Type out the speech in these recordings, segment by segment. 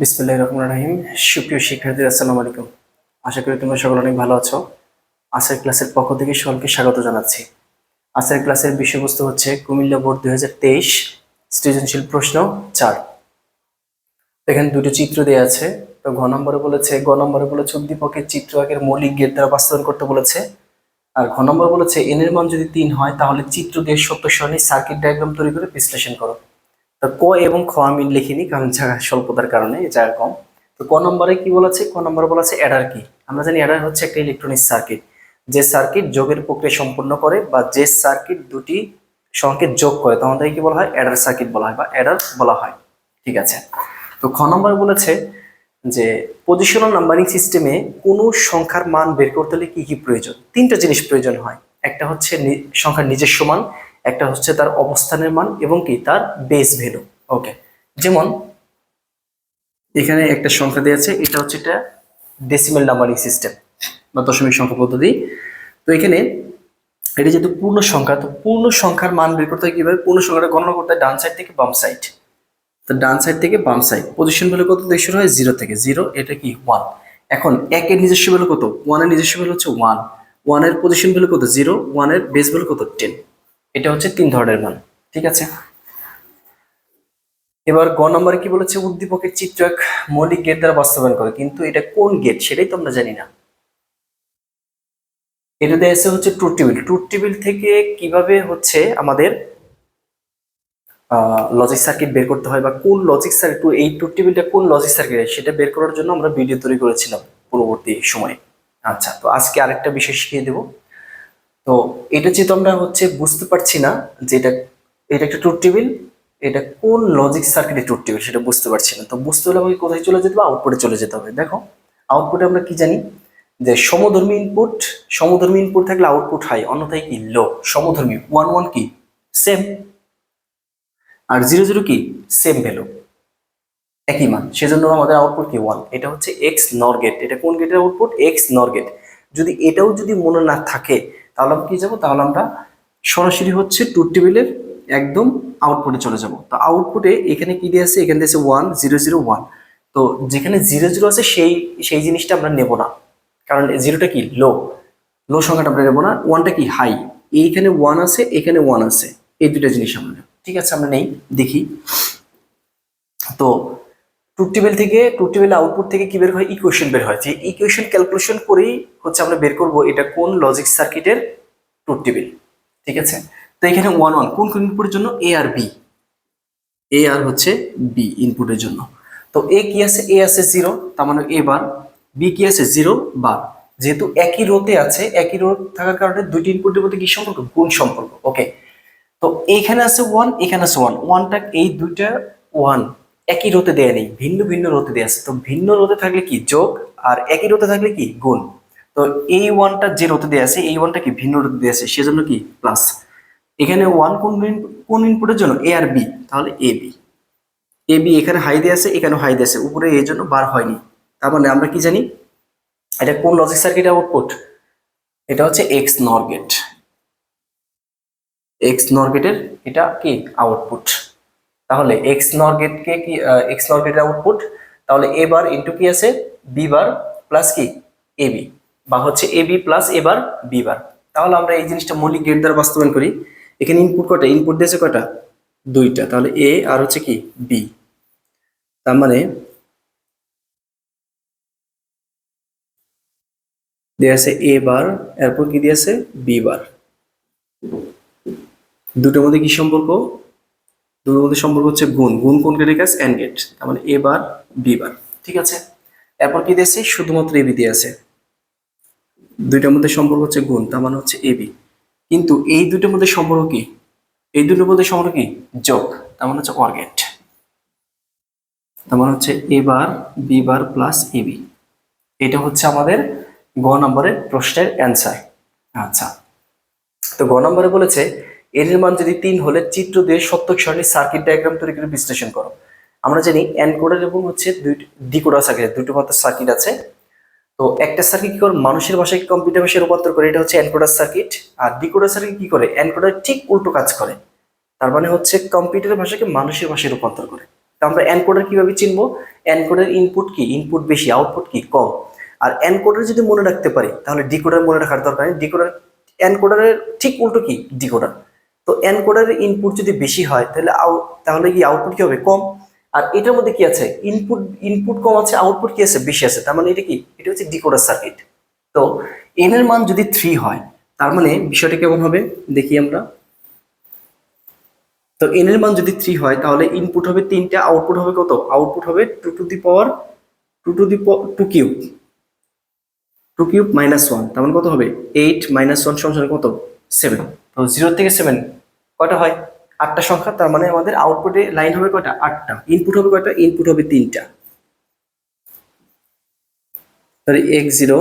বিসমুল্লাহ রহমান রাহিম। সুপ্রিয় শিক্ষার্থী আসসালামু আলাইকুম। আশা করি তোমরা সকলে অনেক ভালো আছো। আজকের ক্লাসের পক্ষ থেকে সকলকে স্বাগত জানাচ্ছি। আজকের ক্লাসের বিষয়বস্তু হচ্ছে কুমিল্লা বোর্ড দুই হাজার তেইশ সৃজনশীল প্রশ্ন চার। এখানে দুটো চিত্র দেওয়া আছে। তো ঘ নম্বরে বলেছে গ নম্বরে বলেছে উদ্দীপকের চিত্র একের মৌলিক গেট দ্বারা বাস্তবায়ন করতে বলেছে। আর ঘ নম্বর বলেছে এন এর মান যদি তিন হয়, তাহলে চিত্র দিয়ে সত্য সরণি সার্কিট ডায়াগ্রাম তৈরি করে বিশ্লেষণ করো। তো ক এবং খ আমি লিখিনি কারণ জায়গা স্বল্পতার কারণে জায়গা কম। তো ক নম্বরে কি বলেছে? ক নম্বরে বলেছে অ্যাডার কি। আমরা জানি অ্যাডার হচ্ছে একটা ইলেকট্রনিক সার্কিট যে সার্কিট যোগের প্রক্রিয়া সম্পন্ন করে বা যে সার্কিট দুটি সংকেত যোগ করে তখন তাকে কি বলা হয়? অ্যাডার সার্কিট বলা হয় বা অ্যাডার বলা হয়। ঠিক আছে? তো খ নম্বর বলেছে যে পজিশনাল নাম্বারিং সিস্টেমে কোনো সংখ্যার মান বের করতে হলে কি কি প্রয়োজন? তিনটা জিনিস প্রয়োজন হয়। একটা হচ্ছে সংখ্যার নিজস্ব মান একটা হচ্ছে তার অবস্থানের মান এবং কি তার বেস ভ্যালু ওকে যেমন এখানে একটা সংখ্যা দেওয়া আছে, এটা হচ্ছে এটা ডেসিমেল নাম্বারিং সিস্টেম বা দশমিক সংখ্যা পদ্ধতি। তো এখানে এটা যেহেতু পূর্ণ সংখ্যা, তো পূর্ণ সংখ্যার মান বের করতে হয় কীভাবে? পূর্ণ সংখ্যাটা গণনা করতে হয় ডান সাইড থেকে বাম সাইড তো ডান সাইড থেকে বাম সাইড পজিশন ভ্যালু কত থেকে শুরু হয়? জিরো থেকে। জিরো এটা কি? ওয়ান এখন একের নিজস্ব ভ্যালু কত? ওয়ানের নিজস্ব ভ্যালু হচ্ছে ওয়ান ওয়ানের পজিশন ভ্যালু কত? জিরো ওয়ানের বেস ভ্যালু কত? টেন এটা হচ্ছে তিন ধরনের মান, ঠিক আছে? এবার গ নম্বরে কি বলেছে? উদ্দীপকের চিত্র এক মৌলিক গেট দ্বারা বাস্তবায়ন করে। কিন্তু এটা কোন গেট সেটাই তো আমরা জানি না। এটাতে এসে হচ্ছে ট্রুথ টেবিল ট্রুথ টেবিল থেকে কীভাবে হচ্ছে আমাদের লজিক সার্কিট বের করতে হয় বা কোন লজিক সার্কিট এই ট্রুথ টেবিলটা কোন লজিক সার্কিট সেটা বের করার জন্য আমরা ভিডিও তৈরি করেছিলাম পূর্ববর্তী সময়ে। আচ্ছা তো আজকে আরেকটা বিষয় শিখিয়ে দেবো। তো এটা যেহেতু আমরা হচ্ছে বুঝতে পারছি না যে এটা এটা একটা ট্রুথ টেবিল এটা কোন লজিক সার্কিটের ট্রুথ টেবিল সেটা বুঝতে পারছি না। তো বুঝতে হলে আমাকে কোথায় চলে যেতে হবে? আউটপুটে চলে যেতে হবে। দেখো আউটপুটে আমরা কি জানি? যে সমধর্মী ইনপুট সমধর্মী ইনপুট থাকলে আউটপুট হাই অন্যথায় কি লো সমধর্মী ওয়ান ওয়ান কি? সেম আর জিরো জিরো কি? সেম ভ্যালু একই মান। সেজন্য আমাদের আউটপুট কি? ওয়ান এটা হচ্ছে এক্স নর গেট এটা কোন গেটের আউটপুট এক্স নর গেট যদি এটাও যদি মনে না থাকে তাহলে আমরা কি যাব? তাহলে আমরা সরাসরি হচ্ছে টু টেবিলের একদম আউটপুটে চলে যাব। তো আউটপুটে এখানে কি দিয়ে আছে? এখানে দিয়েছে ওয়ান জিরো জিরো ওয়ান তো যেখানে জিরো জিরো আছে, সেই সেই জিনিসটা আমরা নেব না। কারণ জিরোটা কি? লো লো সংখ্যাটা আমরা নেব না। ওয়ানটা কি? হাই এইখানে ওয়ান আছে, এখানে ওয়ান আছে। এই দুটো জিনিস আমরা। ঠিক আছে, আমরা নেই, দেখি। তো ট্রুথ টেবিল থেকে ট্রুথ টেবিল আউটপুট থেকে কি বের হয়? ইকুয়েশন বের হয়। যে ইকুয়েশন ক্যালকুলেশন করেই হচ্ছে আমরা বের করব এটা কোন লজিক সার্কিটের ট্রুথ টেবিল ঠিক আছে? তো এখানে ওয়ান ওয়ান কোন কোন ইনপুটের জন্য? এ আর বি এ আর হচ্ছে বি ইনপুটের জন্য। তো এ কি আছে? এ আছে জিরো তার মানে এ বার বি কি আছে? জিরো বার যেহেতু একই রোতে আছে, একই রো থাকার কারণে দুইটি ইনপুটের মধ্যে কি সম্পর্ক? গুণ সম্পর্ক। ওকে তো এখানে আছে ওয়ান এখানে আছে ওয়ান ওয়ানটা এই দুইটা ওয়ান একই রোতে দেয়া নেই, ভিন্ন ভিন্ন রোতে দেয়া আছে। তো ভিন্ন রোতে থাকলে কি? যোগ, আর একই রোতে থাকলে কি? গুণ। তো এই ওয়ানটা যে রোতে দেয়া আছে, এই ওয়ানটা কি? ভিন্ন রোতে দেয়া আছে, সেজন্য কি? প্লাস এখানে ওয়ান কোন কোন ইনপুটের জন্য? এ আর বি তাহলে এ বি এ বি এখানে হাই দিয়ে আছে এখানে হাই দিয়ে আছে। উপরে এই জন্য বার হয়নি। তার মানে আমরা কি জানি? এটা কোন লজিক সার্কিট আউটপুট এটা হচ্ছে এক্স নর গেট এক্স নর গেটের এটা কি? আউটপুট তাহলে এক্স নর গেটকে কি এক্স নর গেটের আউটপুট তাহলে এ বার ইন্টু কি আছে? বি বার প্লাস কি? এ বি বা হচ্ছে A B plus A bar B bar তাহলে আমরা এই জিনিসটা মৌলিক গেট দ্বারা বাস্তবায়ন করি। এখানে ইনপুট কটা ইনপুট দিয়েছে কটা দুইটা। তাহলে এ আর হচ্ছে কি? বি তার মানে দেওয়া আছে এ বার এরপর কি দিয়েছে বি বার দুটোর মধ্যে কি সম্পর্ক? দুটোর মধ্যে সম্পর্ক হচ্ছে গুণ। গুণ কোন গেটের কাজ গেট তার মানে এ বার বি বার। ঠিক আছে? এরপর কি দিয়েছে? শুধুমাত্র এবি দিয়ে আছে দুইটার মধ্যে সম্পর্ক হচ্ছে গুণ, তার মানে হচ্ছে এবি কিন্তু এই দুটোর মধ্যে সম্পর্ক কি? এই দুটোর মধ্যে সম্পর্ক কি? যোগ, তার মানে হচ্ছে অর গেট। তার মানে হচ্ছে A bar B bar plus A B এটা হচ্ছে আমাদের গ নম্বরের প্রশ্নের অ্যান্সার আচ্ছা। তো গ নম্বরে বলেছে এর মান যদি তিন হলে চিত্র দিয়ে সত্য সারণী সার্কিট ডায়াগ্রাম তৈরি করে বিশ্লেষণ করো। আমরা জানি এনকোডার এবং হচ্ছে দুই ডিকোডার সার্কিট দুটো মাত্র সার্কিট আছে। তো একটা সার্কিট কি করে? মানুষের ভাষায় কম্পিউটার ভাষায় রূপান্তর করে, এটা হচ্ছে এনকোডার সার্কিট আর ডিকোডার সার্কিট কি করে? এনকোডার ঠিক উল্টো কাজ করে। তার মানে হচ্ছে কম্পিউটার ভাষাকে মানুষের ভাষায় রূপান্তর করে। তো আমরা এনকোডার কীভাবে চিনবো? এনকোডের ইনপুট কি? ইনপুট বেশি আউটপুট কি? কম। আর এনকোডার যদি মনে রাখতে পারি, তাহলে ডিকোডার মনে রাখার দরকার নেই। ডিকোডার এনকোডারের ঠিক উল্টো কি? ডিকোডার তো এনকোডারের ইনপুট যদি বেশি হয়, তাহলে আউ- তাহলে কি আউটপুট কি হবে? কম। আর এটার মধ্যে কি আছে? ইনপুট ইনপুট কম আছে আউটপুট কি আছে? বেশি আছে। তার মানে এটা কি? এটা হচ্ছে ডিকোডার সার্কিট তো এন এর মান যদি থ্রি হয়, তার মানে বিষয়টা কেমন হবে? দেখি আমরা। তো এন এর মান যদি থ্রি হয়, তাহলে ইনপুট হবে তিনটা আউটপুট হবে কত? আউটপুট হবে two to the power two to the two cube two cube minus one তার মানে কত হবে? এইট মাইনাস ওয়ান সমান কত? সেভেন তো জিরো থেকে সেভেন কয়টা হয়? আটটা সংখ্যা, তার মানে আমাদের আউটপুটে লাইন হবে কয়টা? আটটা। ইনপুট হবে কয়টা? ইনপুট হবে তিনটা। তাহলে X zero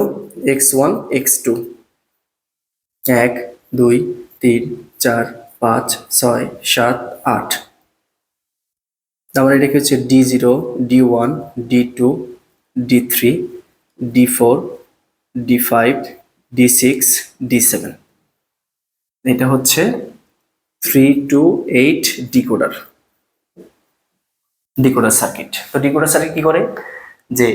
X one X two এক, দুই, তিন, চার, পাঁচ, ছয়, সাত, আট। তারপরে এটা কি হচ্ছে? D zero D one D two D three D four D five D six D seven এটা হচ্ছে three to eight decoder decoder circuit তো ডিকোডার সার্কিট কি করে? যে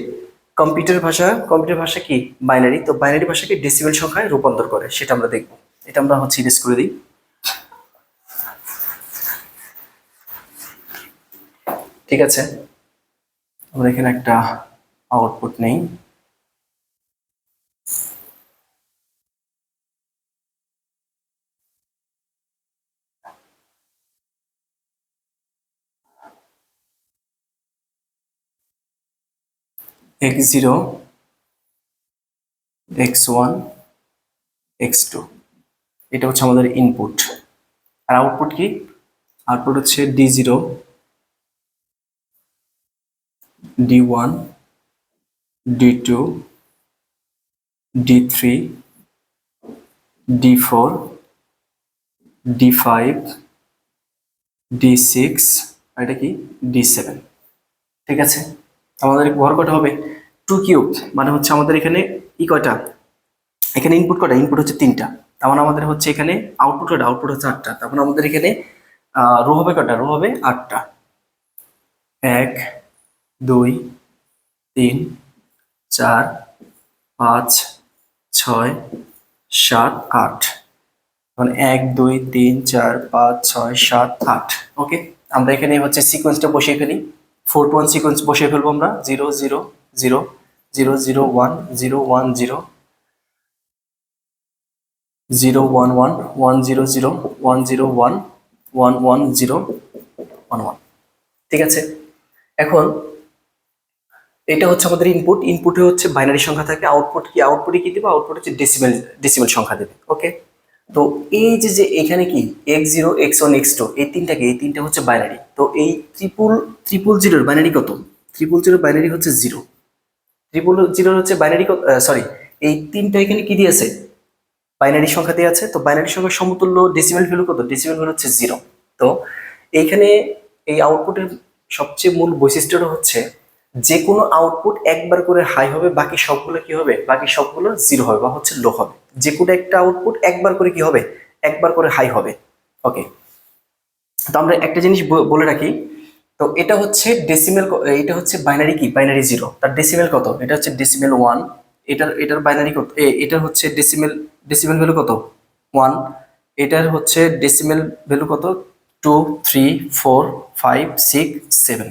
কম্পিউটার ভাষা কম্পিউটার ভাষা কি বাইনারি তো বাইনারি ভাষাকে ডেসিবেল সংখ্যায় রূপান্তর করে, সেটা আমরা দেখব। এটা আমরা হচ্ছে ইরেজ করে দিই। ঠিক আছে? আমরা এখানে একটা আউটপুট নেই। X zero X one X two এটা হচ্ছে আমাদের ইনপুট আর আউটপুট কি? আউটপুট হচ্ছে D zero D one D two D three D four D five D six আর এটা কি? ডি সেভেন ঠিক আছে? আমাদের ঘর কটা হবে? টু কিউব মানে হচ্ছে আমাদের এখানে ই কয়টা? এখানে ইনপুট কটা ইনপুট হচ্ছে তিনটা। তার মানে আমাদের হচ্ছে এখানে আউটপুট কটা আউটপুট হচ্ছে আটটা। তার মানে আমাদের এখানে রো হবে কটা রো হবে আটটা। এক, দুই, তিন, চার, পাঁচ, ছয়, সাত, আট। মানে এক, দুই, তিন, চার, পাঁচ, ছয়, সাত, আট। ওকে আমরা এখানে হচ্ছে সিকোয়েন্সটা বসিয়ে ফেলি। ফোর টু ওয়ান সিকোয়েন্স বসিয়ে ফেলব আমরা zero zero zero zero zero one zero one zero zero one one one zero zero one zero one one one zero one one ঠিক আছে? এখন এটা হচ্ছে আমাদের ইনপুট ইনপুটে হচ্ছে বাইনারি সংখ্যা থাকে আউটপুট কি আউটপুটে কি দেবে? আউটপুট হচ্ছে ডেসিমেল ডেসিমেল সংখ্যা দেবে ওকে তো এই যে যে এখানে কি? X zero X one X two এই তিনটাকে এই তিনটা হচ্ছে বাইনারি তো এই ত্রিপুল ত্রিপুল জিরোর বাইনারি কত? ত্রিপুল জিরোর বাইনারি হচ্ছে জিরো ত্রিপুল জিরোর হচ্ছে বাইনারি সরি এই তিনটা এখানে কি দিয়েছে? বাইনারি সংখ্যা দিয়ে আছে। তো বাইনারি সংখ্যার সমতুল্য ডেসিমেল ভ্যালু কত? ডেসিমেল ভ্যালু হচ্ছে জিরো তো এইখানে এই আউটপুটের সবচেয়ে মূল বৈশিষ্ট্যটা হচ্ছে যে কোনো আউটপুট একবার করে হাই হবে, বাকি সবগুলো কি হবে? বাকি সবগুলো জিরো হবে বা হচ্ছে লো হবে। যে কোনো একটা আউটপুট একবার করে কি হবে? একবার করে হাই হবে। ওকে তো আমরা একটা জিনিস বলে রাখি, তো এটা হচ্ছে ডেসিমেল এটা হচ্ছে বাইনারি কি? বাইনারি জিরো তার ডেসিমেল কত? এটা হচ্ছে ডেসিমেল ওয়ান এটার এটার বাইনারি কত? এটার হচ্ছে ডেসিমেল ডেসিমেল ভ্যালু কত? ওয়ান এটার হচ্ছে ডেসিমেল ভ্যালু কত? Two three four five six seven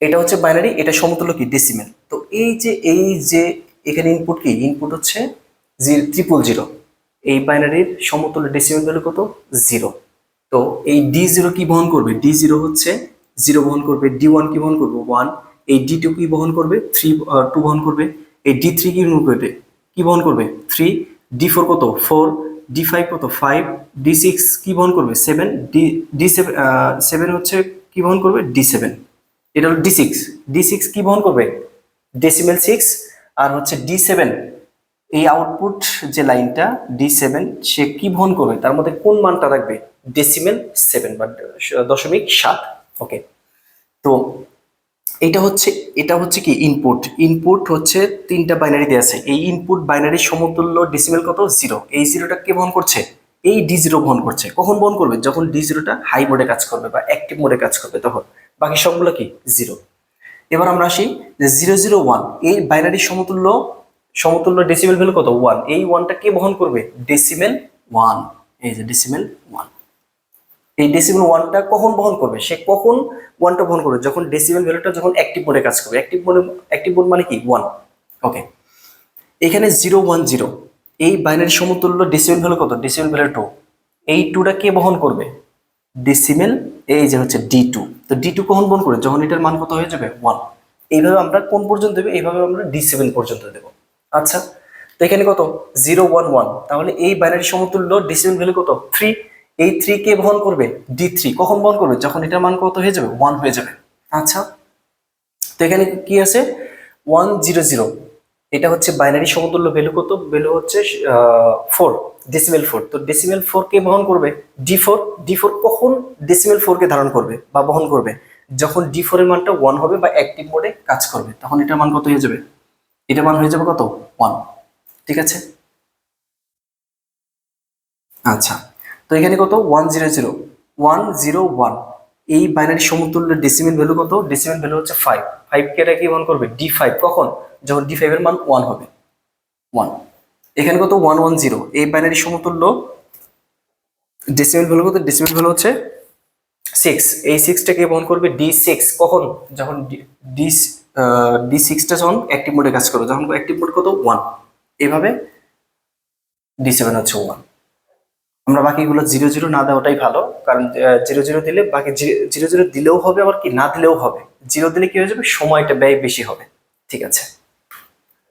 এটা হচ্ছে বাইনারি এটা সমতুল্য কি? ডেসিমেল তো এই যে এই যে এখানে ইনপুট কি? ইনপুট হচ্ছে ট্রিপল জিরো এই বাইনারির সমতুল্য ডেসিমেল ভ্যালু কত? জিরো তো এই ডি জিরো কি বহন করবে? ডি জিরো হচ্ছে জিরো বহন করবে। ডি ওয়ান কি বহন করবে? ওয়ান এই ডি টু কি বহন করবে? থ্রি টু বহন করবে। এই ডি থ্রি কি বহন করবে? কি বহন করবে? থ্রি ডি ফোর কত? ফোর ডি ফাইভ কত? ফাইভ ডি সিক্স কি বহন করবে? Seven D D seven seven হচ্ছে কি বহন করবে? ডি সেভেন এটা হলো ডি সিক্স ডি সিক্স কি বহন করবে? ডেসিমেল সিক্স আর হচ্ছে ডি সেভেন এই আউটপুট যে লাইনটা ডি সেভেন সে কি বহন করবে? তার মধ্যে কোন মানটা রাখবে? ডেসিমেল সেভেন বা দশমিক সাত। ওকে তো এটা হচ্ছে এটা হচ্ছে কি ইনপুট ইনপুট হচ্ছে তিনটা বাইনারি দেওয়া আছে। এই ইনপুট বাইনারির সমতুল্য ডেসিমেল কত? জিরো এই জিরোটা কে বহন করছে? এই ডি জিরো বহন করছে। কখন বহন করবে? যখন ডি জিরোটা হাই মোডে কাজ করবে বা অ্যাক্টিভ মোডে কাজ করবে তখন। বাকি সবগুলো কি? জিরো এবার আমরা আসি যে জিরো জিরো ওয়ান এই বাইনারি সমতুল্য সমতুল্য ডেসিমেল ভ্যালু কত? ওয়ান এই ওয়ানটা কে বহন করবে? ডেসিমেল ওয়ান এই যে ডেসিমেল ওয়ান এই ডেসিমেল ওয়ানটা কখন বহন করবে? সে কখন ওয়ানটা বহন করবে? যখন ডেসিমেল ভ্যালুটা যখন অ্যাক্টিভ মোডে কাজ করবে। অ্যাক্টিভ মোডে অ্যাক্টিভ মোড মানে কি? ওয়ান ওকে এখানে জিরো ওয়ান জিরো এই বাইনারি সমতুল্য ডেসিমেল ভ্যালু কত? ডেসিমেল ভ্যালু টু এই টুটা কে বহন করবে? ডেসিমেল এই যে হচ্ছে ডি টু তো ডি টু কখন বহন করবে? যখন এটার মান কত হয়ে যাবে? ওয়ান এইভাবে আমরা কোন পর্যন্ত দেবো? এইভাবে আমরা ডি সেভেন পর্যন্ত দেবো। আচ্ছা তো এখানে কত? জিরো ওয়ান ওয়ান তাহলে এই বাইনারি সমতুল্য ডেসিমেল ভ্যালু কত? থ্রি এই থ্রি কে বহন করবে? ডি থ্রি কখন বহন করবে? যখন এটার মান কত হয়ে যাবে? ওয়ান হয়ে যাবে। আচ্ছা তো এখানে কি আছে? ওয়ান জিরো জিরো এটা হচ্ছে বাইনারি সমতুল্য ভ্যালু কত? ভ্যালু হচ্ছে ফোর ডেসিমেল ফোর তো ডেসিমেল ফোর কে বহন করবে? ডি ফোর ডি ফোর কখন ডেসিমেল ফোর কে ধারণ করবে বা বহন করবে? যখন ডি ফোর এর মানটা ওয়ান হবে বা অ্যাক্টিভ মোডে কাজ করবে, তখন এটার মান কত হয়ে যাবে? এটা মান হয়ে যাবে কত? ওয়ান ঠিক আছে? আচ্ছা। তো এখানে কত? One zero zero one zero one এই বাইনারি সমতুল্য ডেসিমেল ভ্যালু কত? ডেসিমেল ভ্যালু হচ্ছে ফাইভ ফাইভ কে এটা কি বহন করবে? ডি ফাইভ কখন? যখন ডি ফাইভ এর মান ওয়ান হবে। ওয়ান এখানে কত? ওয়ান ওয়ান জিরো এই বাইনারি সমতুল্য ডেসিমেল ভ্যালু কত? ডেসিমেল ভ্যালু হচ্ছে সিক্স এই সিক্সটাকে বহন করবে? ডি সিক্স কখন? যখন ডি ডি সিক্সটা যখন অ্যাক্টিভ মোডে কাজ করবে যখন অ্যাক্টিভ মোড কত? ওয়ান এভাবে ডি সেভেন হচ্ছে ওয়ান আমরা বাকিগুলো জিরো জিরো না দেওয়াটাই ভালো, কারণ জিরো জিরো দিলে বাকি জিরো জিরো দিলেও হবে আবার কি, না দিলেও হবে। জিরো দিলে কি হয়ে যাবে? সময়টা ব্যয় বেশি হবে। ঠিক আছে?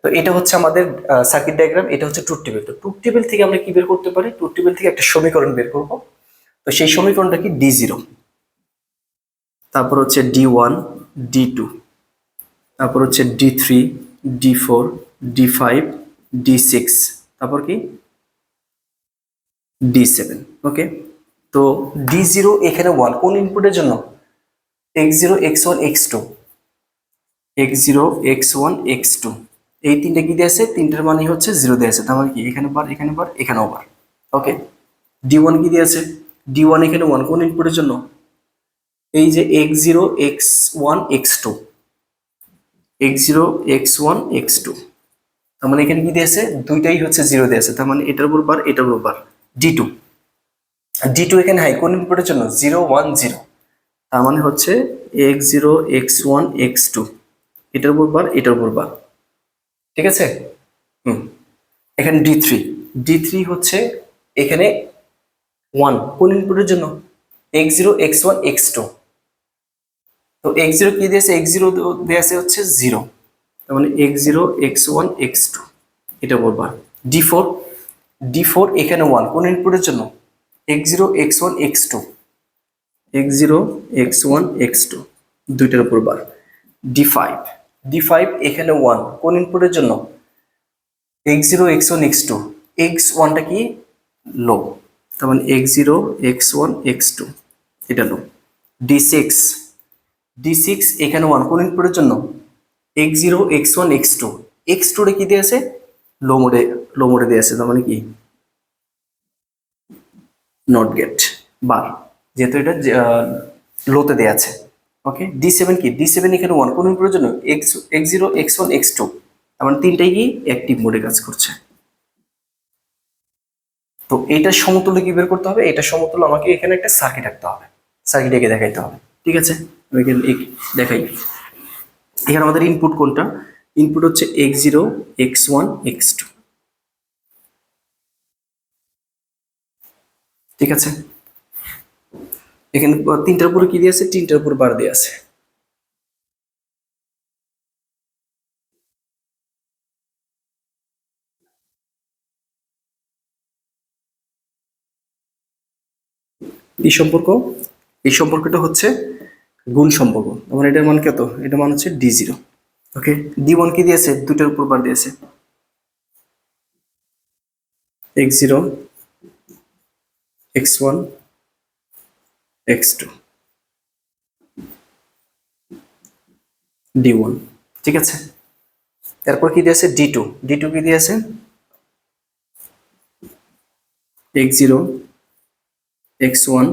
তো এটা হচ্ছে আমাদের সার্কিট ডায়াগ্রাম এটা হচ্ছে ট্রুথ টেবিল তো ট্রুথ টেবিল থেকে আমরা কি বের করতে পারি? ট্রুথ টেবিল থেকে একটা সমীকরণ বের করব। তো সেই সমীকরণটা কি? ডি জিরো তারপর হচ্ছে ডি ওয়ান ডি টু তারপর হচ্ছে D three D four D five D six তারপর কি? ডি সেভেন ওকে তো ডি জিরো এখানে ওয়ান কোন ইনপুটের জন্য? X zero X one X two X zero X one X two এই তিনটে কি দিয়ে আছে? তিনটের মানে হচ্ছে জিরো দিয়ে আছে। তার মানে কি? এখানে বার এখানে বার, এখানেও বার ওকে ডি ওয়ান কি দিয়ে আছে? ডি ওয়ান এখানে ওয়ান কোন ইনপুটের জন্য? এই যে X zero X one X two X zero X one X two তার মানে এখানে কি দিয়েছে দুইটাই হচ্ছে জিরো দিয়েছে তার মানে এটার উপর বার, এটার উপর bar. D two D two এখানে হাই কোন ইনপুটের জন্য? জিরো ওয়ান জিরো তার মানে হচ্ছে X zero X one X two এটার উপর বার এটার উপর বার ঠিক আছে? হুম। এখানে ডি থ্রি ডি থ্রি হচ্ছে এখানে ওয়ান কোন ইনপুটের জন্য? X zero X one X two তো এক্স জিরো কি দিয়েছে এক্স জিরো দিয়েছে হচ্ছে জিরো তার মানে X zero X one X two এটা বলবা ডি ফোর ডি ফোর এখানে ওয়ান কোন ইনপুটের জন্য? X zero X one X two X zero X one X two দুইটার উপর bar. D five D five এখানে ওয়ান কোন ইনপুটের জন্য? X zero X one X two X ওয়ানটা কি? লো তার মানে X zero X one X two এটা low D six D six এখানে ওয়ান কোন ইনপুটের জন্য? X zero X one X two X টুরে কি দিয়ে আছে? লো মোডে লো মোডে দিয়ে আছে, তার মানে কি? Not gate bar. যেহেতু এটা লোতে দেওয়া আছে। ওকে ডি কি? ডি এখানে ওয়ান কোন জন্য X X zero X one X two মানে তিনটাই কি? অ্যাক্টিভ মোডে কাজ করছে। তো এইটার সমতুল্য কি বের করতে হবে? এটা সমতুল্য আমাকে এখানে একটা সার্কিট আঁকতে হবে। সার্কিট এঁকে দেখাইতে হবে। ঠিক আছে? আমি এখানে দেখাই। এখানে আমাদের ইনপুট কোনটা? ইনপুট হচ্ছে X zero X one X two ঠিক আছে? এখানে তিনটার উপরে কি দিয়ে আছে? তিনটার উপর বার দিয়ে আছে। এই সম্পর্ক, এই সম্পর্কটা হচ্ছে গুণ সম্পর্ক। আমার এটার মান কত? এটা মান হচ্ছে D zero okay D one কি দিয়েছে? দুটার উপর বার দিয়েছে। X zero X one X two D one ঠিক আছে? তারপর কি দিয়েছে? ডি টু ডি টু কি দিয়েছে? X zero X one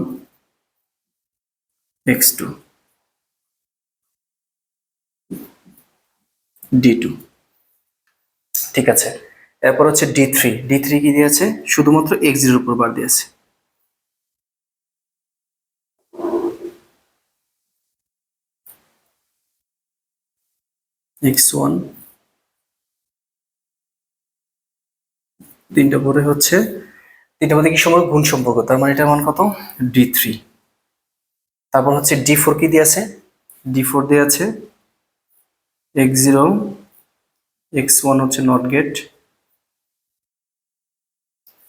X two D two ঠিক আছে। এরপর হচ্ছে ডি থ্রি ডি থ্রি কি দিয়েছে? শুধুমাত্র এক্স জিরোর উপর বার দিয়েছে। এক্স ওয়ান তিনটা পরে হচ্ছে, তিনটা মধ্যে কি সম্পর্ক? গুণ সম্পর্ক। তার মানে এটার মান কত? ডি থ্রি তারপর হচ্ছে ডি ফোর কি দিয়ে আছে ডি ফোর দিয়ে আছে এক্স জিরো এক্স ওয়ান হচ্ছে নট গেট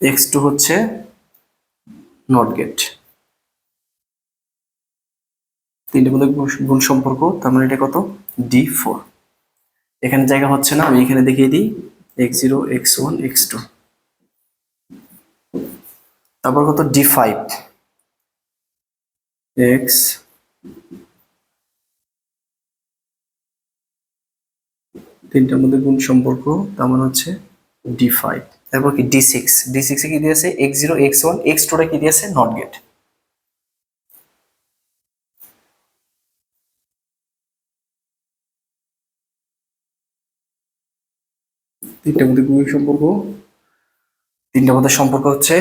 এক্স টু হচ্ছে নট গেট তিনটের মধ্যে গুণ সম্পর্ক, তার মানে এটা কত? ডি ফোর এখানে জায়গা হচ্ছে না, আমি এখানে দেখিয়ে দিই X zero X one X two তারপর কত? ডি ফাইভ এক্স তিনটার মধ্যে গুণ সম্পর্ক? তার মানে হচ্ছে ডি ফাইভ তারপর কি? ডি সিক্স ডি সিক্সে কি দিয়েছে? X zero X one X টুটা কি দিয়েছে? নট গেট তিনটার মধ্যে গুণ সম্পর্ক? তিনটার মধ্যে সম্পর্ক হচ্ছে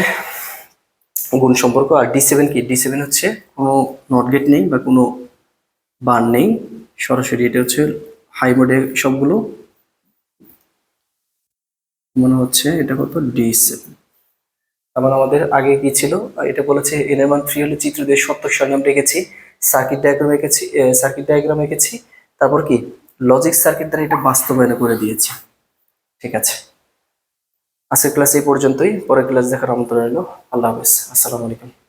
গুণ সম্পর্ক। আর ডি সেভেন কি? ডি সেভেন হচ্ছে কোনো নট গেট নেই বা কোনো বার নেই। সরাসরি এটা হচ্ছে হাই সবগুলো মনে হচ্ছে এটা কত ডি সেভেন আমাদের আগে কি ছিল? এটা বলেছে এন থ্রি হলে চিত্র দিয়ে সত্য সরঞ্জাম রেখেছি সার্কিট ডায়াগ্রাম এঁকেছি সার্কিট ডায়াগ্রাম এঁকেছি। তারপর কি? লজিক সার্কিট দ্বারা এটা বাস্তবায়ন করে দিয়েছি। ঠিক আছে। আজকের ক্লাস এই পর্যন্তই। পরের ক্লাস দেখার আমন্ত্রণ রইল। আল্লাহ হাফেজ। আসসালামু আলাইকুম।